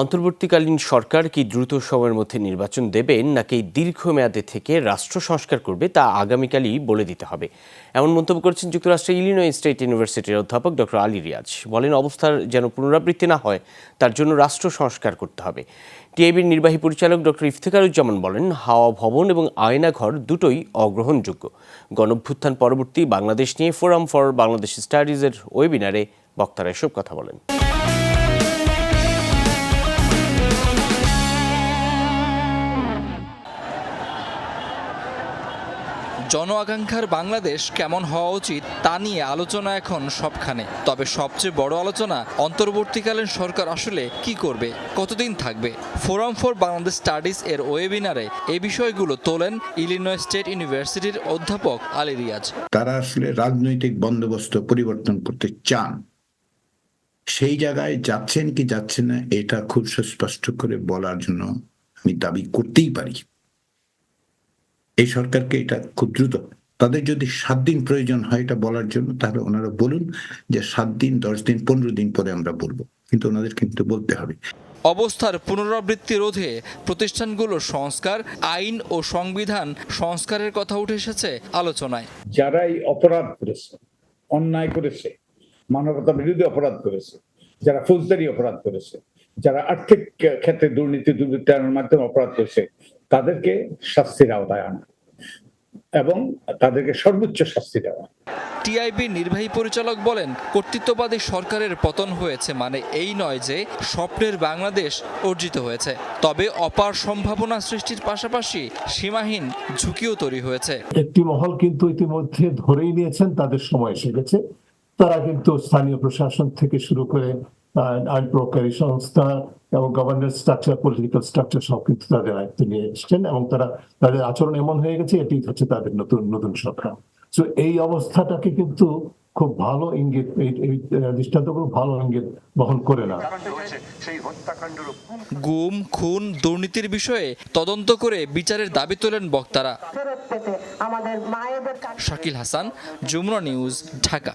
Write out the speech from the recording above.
অন্তর্বর্তীকালীন সরকার কি দ্রুত সময়ের মধ্যে নির্বাচন দেবেন নাকি দীর্ঘমেয়াদে থেকে রাষ্ট্র সংস্কার করবে তা আগামীকালই বলে দিতে হবে। এমন মন্তব্য করেছেন যুক্তরাষ্ট্রের ইলিনয় স্টেট ইউনিভার্সিটির অধ্যাপক ডক্টর আলী রিয়াজ। বলেন, অবস্থার যেন পুনরাবৃত্তি না হয়, তার জন্য রাষ্ট্র সংস্কার করতে হবে। টিআইবির নির্বাহী পরিচালক ডক্টর ইফতেখারুজ্জামান বলেন, হাওয়া ভবন এবং আয়নাঘর দুটোই অগ্রহণযোগ্য। গণভ্যুত্থান পরবর্তী বাংলাদেশ নিয়ে ফোরাম ফর বাংলাদেশ স্টাডিজের ওয়েবিনারে বক্তারা এসব কথা বলেন। জন আকাঙ্ক্ষার বাংলাদেশ কেমন হওয়া উচিত তা নিয়ে আলোচনা এখন সবখানে। তবে সবচেয়ে বড় আলোচনা, অন্তর্বর্তীকালীন সরকার আসলে কি করবে, কতদিন থাকবে? ফোরাম ফর বাংলাদেশ স্টাডিজ এর ওয়েবিনারে এই বিষয়গুলো তোলেন ইলিনয় স্টেট ইউনিভার্সিটির অধ্যাপক আলী রিয়াজ। তারা আসলে রাজনৈতিক বন্দোবস্ত পরিবর্তন করতে চান। সেই জায়গায় যাচ্ছেন কি যাচ্ছেন না, এটা খুব সুস্পষ্ট করে বলার জন্য আমি দাবি করতেই পারি। এই সরকারকে এটা খুব দ্রুত। তাদের যদি সাত দিন প্রয়োজন হয় এটা বলার জন্য তাহলে ওনারা বলুন যে সাত দিন দশ দিন পনেরো দিন পরে আমরা বলব। কিন্তু ওনাদের কিন্তু বলতে হবে। অবস্থার পুনরাবৃত্তি রোধে প্রতিষ্ঠানগুলোর সংস্কার আইন ও সংবিধান সংস্কারের কথা উঠে এসেছে আলোচনায়। যারা এই অপরাধ করেছে অন্যায় করেছে মানবতা বিরোধী অপরাধ করেছে যারা ফৌজদারি অপরাধ করেছে যারা আর্থিক ক্ষেত্রে দুর্নীতি দুর্বৃত্তায়নের মাধ্যমে অপরাধ করেছে তাদেরকে শাস্তির আওতায় আনা। এবং তাদেরকে সর্বোচ্চ শাস্তি দেওয়া। টিআইবি নির্বাহী পরিচালক বলেন কর্তৃত্ববাদী সরকারের পতন হয়েছে মানে এই নয় যে স্বপ্নের বাংলাদেশ অর্জিত হয়েছে। তবে অপার সম্ভাবনা সৃষ্টির পাশাপাশি সীমাহীন ঝুঁকিও তৈরি হয়েছে। একটি মহল কিন্তু ইতিমধ্যে ধরেই নিয়েছেন তাদের সময় এসে গেছে। তারা কিন্তু স্থানীয় প্রশাসন থেকে শুরু করে আইন প্রয়োগকারী সংস্থা এবং গভর্নেন্স স্ট্রাকচার পলিটিক্যাল স্ট্রাকচার সব কিন্তু তাদের আয়ত্তে নিয়ে এসছেন এবং তারা তাদের আচরণ এমন হয়ে গেছে এটি হচ্ছে তাদের নতুন নতুন সরকার। তো এই অবস্থাটাকে কিন্তু খুব ভালো ইঙ্গিত দৃষ্টান্তগুলো ভালো ইঙ্গিত বহন করে না। গুম খুন দুর্নীতির বিষয়ে তদন্ত করে বিচারের দাবি তোলেন বক্তারা। শাকিল হাসান যমুনা নিউজ ঢাকা।